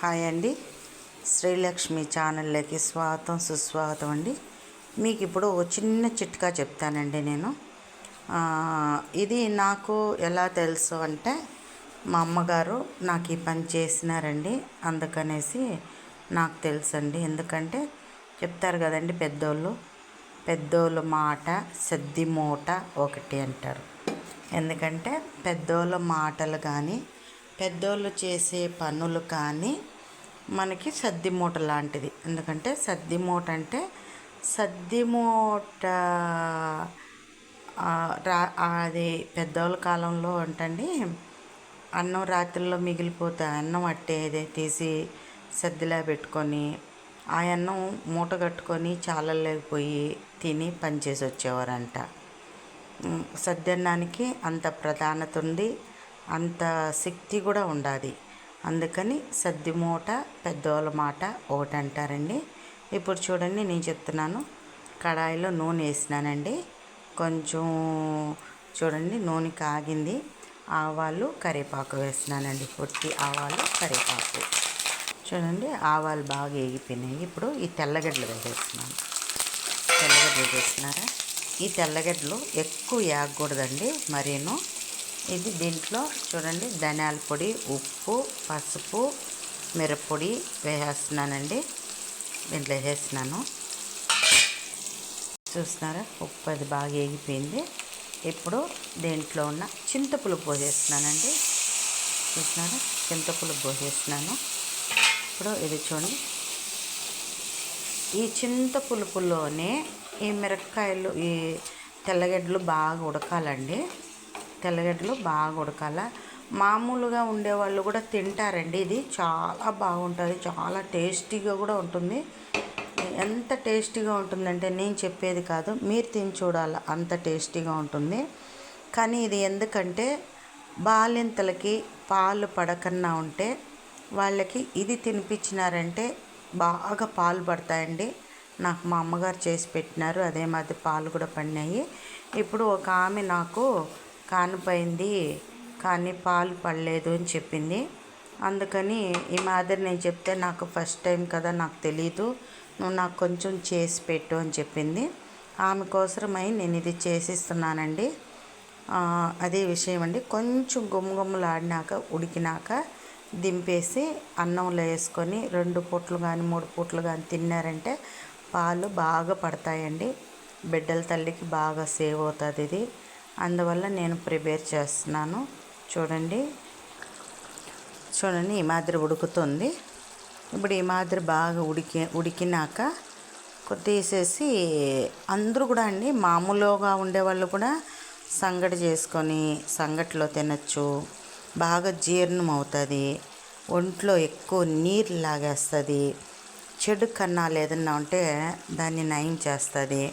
Hi అండి. శ్రీలక్ష్మి ఛానల్లోకి స్వాగతం సుస్వాగతం అండి. మీకు ఇప్పుడు ఓ చిన్న చిట్కా చెప్తానండి నేను. ఇది నాకు ఎలా తెలుసు అంటే మా అమ్మగారు నాకు ఈ పని చేసినారండి. అందుకనేసి నాకు తెలుసండి. ఎందుకంటే చెప్తారు కదండి పెద్దోళ్ళు. పెద్దోళ్ళ మాట సద్ది మూట ఒకటి అంటారు. ఎందుకంటే పెద్దోళ్ళ మాటలు కానీ పెద్దోళ్ళు చేసే పనులు కానీ మనకి సద్ది మూట లాంటిది. ఎందుకంటే సద్ది మూట అంటే సద్ది మూట రా అది పెద్దోళ్ళ కాలంలో అంటండి అన్నం రాత్రిలో మిగిలిపోతే అన్నం అట్టేదే తీసి సద్దిలా పెట్టుకొని ఆ అన్నం మూట కట్టుకొని చాలలేకపోయి తిని పనిచేసి వచ్చేవారంట. సద్దన్నానికి అంత ప్రధానత ఉంది. అంత శక్తి కూడా ఉండాది. అందుకని సద్ది మూట పెద్దోళ్ళ మాట ఒకటి అంటారండి ఇప్పుడు చూడండి నేను చెప్తున్నాను. కడాయిలో నూనె వేసినానండి. కొంచెం చూడండి నూనె కాగింది. ఆవాలు కరివేపాకు వేసినానండి. పొట్టి ఆవాలు కరివేపాకు. చూడండి ఆవాలు బాగా వేగిపోయినాయి. ఇప్పుడు ఈ తెల్లగడ్డలు వేసేస్తున్నాను. తెల్లగడ్డలు వేసినారా? ఈ తెల్లగడ్డలు ఎక్కువ వేగకూడదండి మరీను ఇది దీంట్లో చూడండి ధనియాల పొడి ఉప్పు పసుపు మిరప్పొడి వేసేస్తున్నానండి. దీంట్లో వేసేసినాను చూస్తున్నారా ఉప్పు అది బాగా వేగిపోయింది. ఇప్పుడు దీంట్లో ఉన్న చింతపులుపు పోసేస్తున్నానండి. చూస్తున్నారా చింతపులుపు పోసేస్తున్నాను. ఇప్పుడు ఇది చూడండి. ఈ చింతపులుపులోనే ఈ మిరపకాయలు ఈ తెల్లగడ్డలు బాగా ఉడకాలండి. తెల్లగడ్డలు బాగా ఉడకాల. మామూలుగా ఉండేవాళ్ళు కూడా తింటారండి. ఇది చాలా బాగుంటుంది. చాలా టేస్టీగా కూడా ఉంటుంది. ఎంత టేస్టీగా ఉంటుందంటే నేను చెప్పేది కాదు. మీరు తిని చూడాలి అంత టేస్టీగా ఉంటుంది. కానీ ఇది ఎందుకంటే బాలింతలకి పాలు పడకన్నా ఉంటే వాళ్ళకి ఇది తినిపించినారంటే బాగా పాలు పడతాయండి. నాకు మా అమ్మగారు చేసి పెట్టినారు. అదే మాది పాలు కూడా పడినాయి ఇప్పుడు ఒక ఆమె నాకు కానిపోయింది. కానీ పాలు పడలేదు అని చెప్పింది. అందుకని ఈ మాదిరి నేను చెప్తే నాకు ఫస్ట్ టైం కదా నాకు తెలీదు. నువ్వు నాకు కొంచెం చేసి పెట్టు అని చెప్పింది. ఆమె కోసమై నేను ఇది చేసిస్తున్నానండి. అదే విషయం అండి. కొంచెం గుమ్మగుమ్మలాడినాక ఉడికినాక దింపేసి అన్నంలో వేసుకొని రెండు పూట్లు కానీ మూడు పూట్లు కానీ తిన్నారంటే పాలు బాగా పడతాయండి. బిడ్డల తల్లికి బాగా సేవ్ అవుతుంది ఇది. అందువల్ల నేను ప్రిపేర్ చేస్తున్నాను. చూడండి. చూడండి ఈ మాదిరి ఉడుకుతుంది. ఇప్పుడు ఈ మాదిరి బాగా ఉడికి ఉడికినాక కొ- తీసేసి అందరూ కూడా అండి మామూలుగా ఉండేవాళ్ళు కూడా సంగటి చేసుకొని సంగటిలో తినచ్చు. బాగా జీర్ణం అవుతుంది. ఒంట్లో ఎక్కువ నీరు లాగేస్తుంది. చెడు కన్నా ఏదన్నా ఉంటే దాన్ని నయం చేస్తుంది.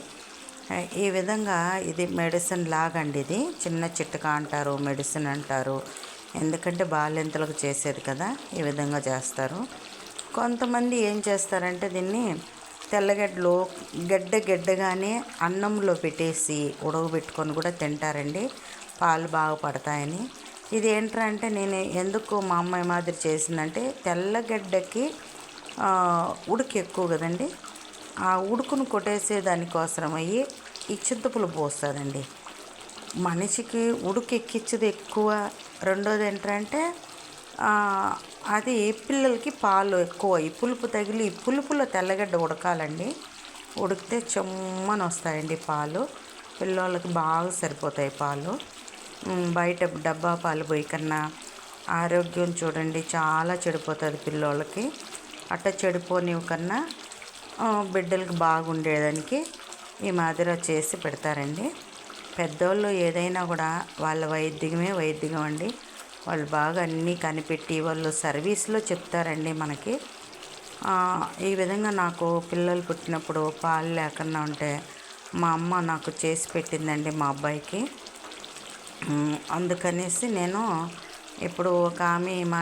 ఈ విధంగా ఇది మెడిసిన్ లాగండి ఇది. చిన్న చిట్కా అంటారు మెడిసిన్ అంటారు. ఎందుకంటే బాల్యంతలకు చేసేది కదా ఈ విధంగా చేస్తారు. కొంతమంది ఏం చేస్తారంటే దీన్ని తెల్లగడ్డలు గడ్డ గడ్డగానే అన్నంలో పెట్టేసి ఉడకబెట్టుకొని కూడా తింటారండి. పాలు బాగా పడతాయని. ఇది ఏంటంటే నేను ఎందుకు మా అమ్మాయి మాదిరి చేసిందంటే తెల్లగడ్డకి ఉడికి ఎక్కువ కదండి. ఆ ఉడుకును కొట్టేసే దానికోసం అయ్యి ఈ చింతపులు పోస్తుందండి. మనిషికి ఉడుకు ఎక్కించేది ఎక్కువ. రెండోది ఏంటంటే అది పిల్లలకి పాలు ఎక్కువ. ఈ పులుపు తగిలి ఈ పులుపులో తెల్లగడ్డ ఉడకాలండి. ఉడికితే చెమ్మని వస్తాయండి పాలు. పిల్లోళ్ళకి బాగా సరిపోతాయి పాలు. బయట డబ్బా పాలు పోయి కన్నా ఆరోగ్యం చూడండి చాలా చెడిపోతుంది పిల్లోళ్ళకి. అట్ట చెడిపోనివి కన్నా బిడ్డలకు బాగుండేదానికి ఈ మాదిరి చేసి పెడతారండి. పెద్దోళ్ళు ఏదైనా కూడా వాళ్ళ వైద్యమే వైద్యం అండి. వాళ్ళు బాగా అన్నీ కనిపెట్టి వాళ్ళు సర్వీస్లో చెప్తారండి మనకి. ఈ విధంగా నాకు పిల్లలు పుట్టినప్పుడు పాలు లేకుండా ఉంటే మా అమ్మ నాకు చేసి పెట్టిందండి మా అబ్బాయికి. అందుకనేసి నేను ఇప్పుడు ఒక ఆమె మా